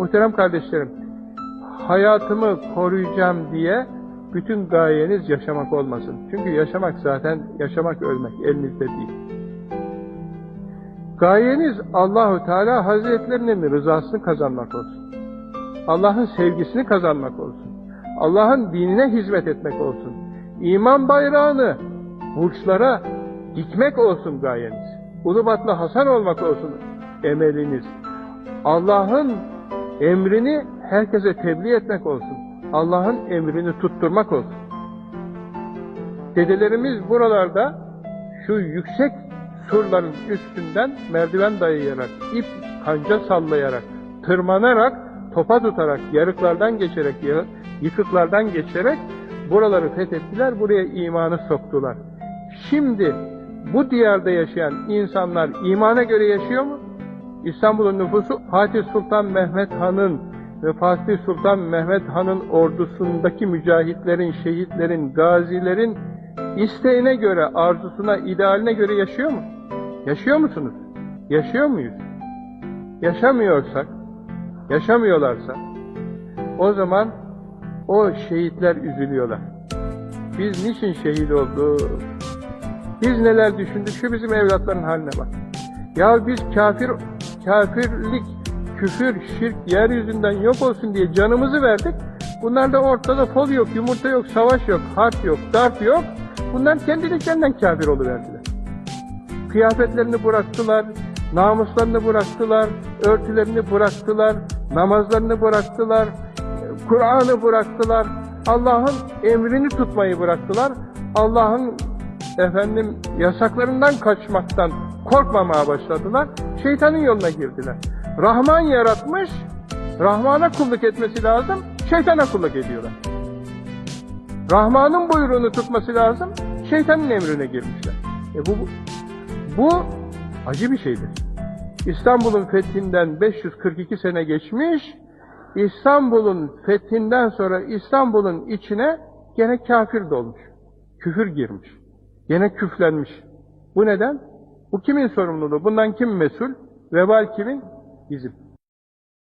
Muhterem kardeşlerim, hayatımı koruyacağım diye bütün gayeniz yaşamak olmasın. Çünkü yaşamak zaten, yaşamak ölmek elinizde değil. Gayeniz Allahu Teala Hazretlerinin rızasını kazanmak olsun. Allah'ın sevgisini kazanmak olsun. Allah'ın dinine hizmet etmek olsun. İman bayrağını burçlara dikmek olsun gayeniz. Ulubatlı Hasan olmak olsun emeliniz. Allah'ın emrini herkese tebliğ etmek olsun. Allah'ın emrini tutturmak olsun. Dedelerimiz buralarda şu yüksek surların üstünden merdiven dayayarak, ip kanca sallayarak, tırmanarak, topa tutarak, yarıklardan geçerek, yıkıklardan geçerek buraları fethettiler, buraya imanı soktular. Şimdi bu diyarda yaşayan insanlar imana göre yaşıyor mu? İstanbul'un nüfusu Fatih Sultan Mehmet Han'ın ve Fatih Sultan Mehmet Han'ın ordusundaki mücahitlerin, şehitlerin, gazilerin isteğine göre, arzusuna, idealine göre yaşıyor mu? Yaşıyor musunuz? Yaşıyor muyuz? Yaşamıyorsak, yaşamıyorlarsa o zaman o şehitler üzülüyorlar. Biz niçin şehit olduk? Biz neler düşündük? Şu bizim evlatların haline bak. Ya biz kafir, kafirlik, küfür, şirk yeryüzünden yok olsun diye canımızı verdik. Bunlar da ortada fol yok, yumurta yok, savaş yok, harp yok, darp yok. Bunlar kendiliklerinden kafir oluverdiler. Kıyafetlerini bıraktılar, namuslarını bıraktılar, örtülerini bıraktılar, namazlarını bıraktılar, Kur'an'ı bıraktılar, Allah'ın emrini tutmayı bıraktılar, Allah'ın efendim yasaklarından kaçmaktan korkmamaya başladılar, şeytanın yoluna girdiler. Rahman yaratmış, Rahman'a kulluk etmesi lazım, şeytana kulluk ediyorlar. Rahman'ın buyruğunu tutması lazım, şeytanın emrine girmişler. E bu, bu, bu acı bir şeydir. İstanbul'un fethinden 542 sene geçmiş, İstanbul'un fethinden sonra İstanbul'un içine gene kafir dolmuş. Küfür girmiş. Gene küflenmiş. Bu neden? Bu kimin sorumluluğu? Bundan kim mesul? Vebal kimin? Bizim.